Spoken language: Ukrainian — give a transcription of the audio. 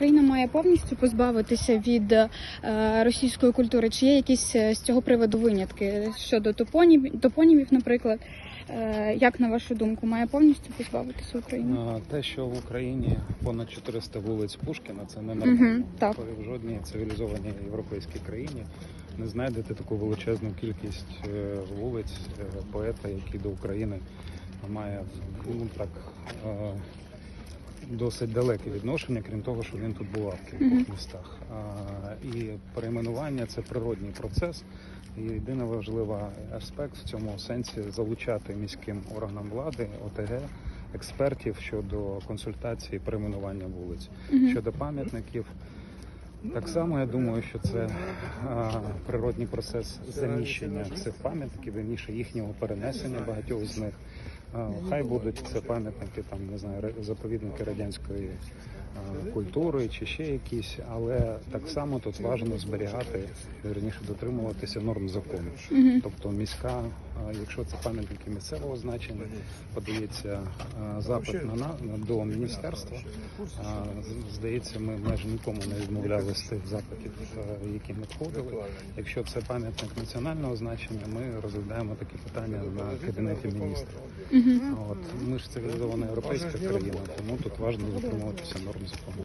Україна має повністю позбавитися від е, російської культури? Чи є якісь е, з цього приводу винятки щодо топонів, топонімів, наприклад? Е, як на вашу думку, має повністю позбавитися Україна? Те, що в Україні понад 400 вулиць Пушкіна, це ненормально. Мгм, так. В жодній цивілізованій європейській країні не знайдете таку величезну кількість вулиць поета, який до України має ну так. Досить далеке відношення, крім того, що він тут бував в кількох містах. А, І перейменування це природній процес. І єдиний важливий аспект в цьому сенсі залучати міським органам влади, ОТГ, експертів щодо консультації перейменування вулиць. Мгм. Щодо пам'ятників, так само я думаю, що це а, природній процес заміщення цих пам'ятників, верніше їхнього перенесення багатьох з них. Хай будуть це пам'ятники, там не знаю, заповідники радянської культури чи ще якісь, але так само тут важливо зберігати, верніше дотримуватися норм закону. Тобто міська, якщо це пам'ятники місцевого значення, подається запит на, на до міністерства. Здається, ми майже нікому не відмовляли з тих запитів, які надходили. Якщо це пам'ятник національного значення, ми розглядаємо такі питання на кабінеті міністрів. От ми ж цивілізована європейська країна, тому тут важливо дотримуватися норм закону.